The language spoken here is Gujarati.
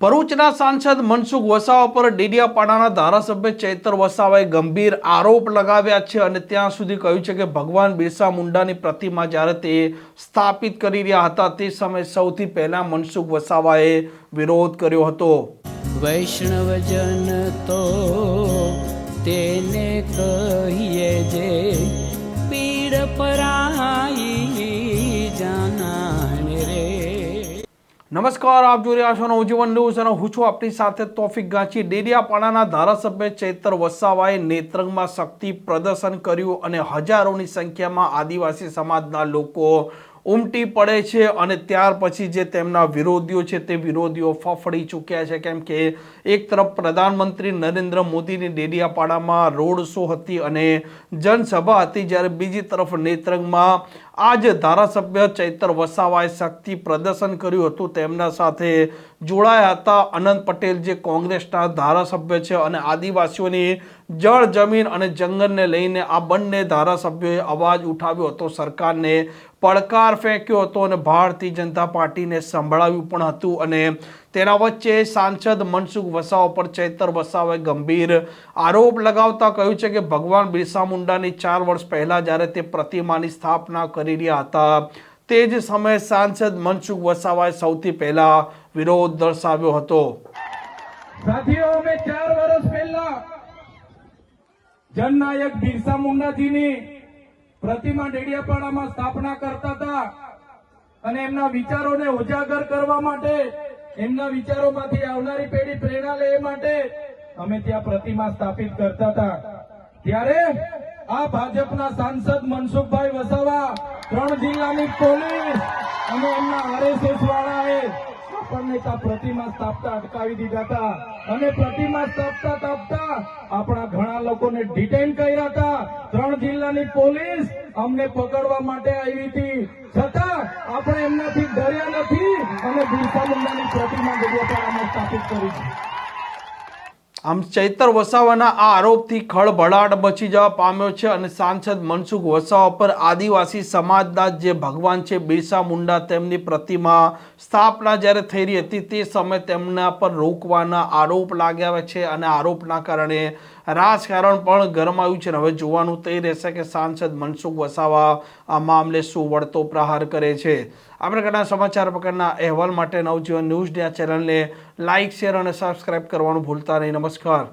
ભરૂચના સાંસદ મનસુખ વસાવા પર ડેડિયાપાડાના ધારાસભ્ય ચૈતર વસાવાએ ગંભીર આરોપ લગાવ્યા છે અને ત્યાં સુધી કહ્યું છે કે ભગવાન બિરસા મુંડાની પ્રતિમા જ્યારે તે સ્થાપિત કરી રહ્યા હતા તે સમયે સૌથી પહેલા મનસુખ વસાવાએ વિરોધ કર્યો હતો. વૈષ્ણવજન તો તેને કહીએ જે નમસ્કાર, આપ જોઈ રહ્યા છો નવજીવન ન્યૂઝ અને હું છું આપણી સાથે તોફિક ગાંચી. ડેડિયાપાડાના ધારાસભ્ય ચૈતર વસાવાએ નેત્રંગમાં શક્તિ પ્રદર્શન કર્યું અને હજારોની સંખ્યામાં આદિવાસી સમાજના લોકો ઉમટી પડે છે અને ત્યાર પછી જે તેમના વિરોધીઓ છે તે વિરોધીઓ ફફડી ચૂક્યા છે. કેમ કે એક તરફ પ્રધાનમંત્રી નરેન્દ્ર મોદીની ડેડિયાપાડામાં રોડ શો હતી અને જનસભા હતી, જ્યારે બીજી તરફ નેત્રંગમાં આ જ ધારાસભ્ય ચૈતર વસાવાએ શક્તિ પ્રદર્શન કર્યું હતું. તેમના સાથે જોડાયા હતા અનંત પટેલ, જે કોંગ્રેસના ધારાસભ્ય છે અને આદિવાસીઓની જળ જમીન અને જંગલને લઈને આ બંને ધારાસભ્યોએ અવાજ ઉઠાવ્યો હતો. સરકારને પડકાર ફેંક્યો હતો અને ભારતીય જનતા પાર્ટીને સંભળાવ્યું પણ હતું અને તેના વચ્ચે સાંસદ મનસુખ વસાવા પર ચૈતર વસાવાએ ગંભીર આરોપ લગાવતા કહ્યું છે કે ભગવાન બિરસા મુંડાની ચાર વર્ષ પહેલાં જ્યારે તે પ્રતિમાની સ્થાપના કરી રહ્યા હતા, તે જ સમયે સાંસદ મનસુખ વસાવાએ સૌથી પહેલા વિરોધ દર્શાવ્યો હતો. સાથીઓ, અમે ચાર વર્ષ પહેલા જનનાયક બિરસા મુંડાજીની પ્રતિમા ડેડિયાપાડામાં સ્થાપના કરતા હતા અને એમના વિચારોને ઉજાગર કરવા માટે, એમના વિચારોમાંથી આવનારી પેઢી પ્રેરણા લે માટે અમે ત્યાં પ્રતિમા સ્થાપિત કરતા હતા. ત્યારે આ ભાજપના સાંસદ મનસુખભાઈ વસાવા ત્રણ જિલ્લાની પોલીસ અને એમના આરએસએસ વાળાએ આપણને ત્યાં પ્રતિમા સ્થાપતા અટકાવી દીધા હતા. અને પ્રતિમા સ્થાપતા સ્થાપતા આપણા ઘણા લોકોને ડિટેન કર્યા હતા. ત્રણ જિલ્લાની પોલીસ અમને પકડવા માટે આવી હતી. છતાં આપણે એમનાથી ડર્યા નથી અને બિરસા મુંડાની પ્રતિમા અમે સ્થાપિત કરી છે. આમ ચૈતર વસાવાના આ આરોપથી ખળભળાટ મચી જવા પામ્યો છે અને સાંસદ મનસુખ વસાવા પર આદિવાસી સમાજના જે ભગવાન છે, બિરસા મુંડા તેમની પ્રતિમા સ્થાપના જ્યારે થઈ રહી હતી તે સમયે તેમના પર રોકવાના આરોપ લાગ્યા છે અને આરોપના કારણે રાજકારણ પણ ગરમાયું છે હવે જોવાનું તે રહેશે કે સાંસદ મનસુખ વસાવા આ મામલે શું વળતો પ્રહાર કરે છે. આ પ્રકારના સમાચાર પ્રકારના અહેવાલ માટે નવજીવન ન્યૂઝ આ ચેનલને લાઇક શેર અને સબસ્ક્રાઇબ કરવાનું ભૂલતા નહીં. નમસ્કાર.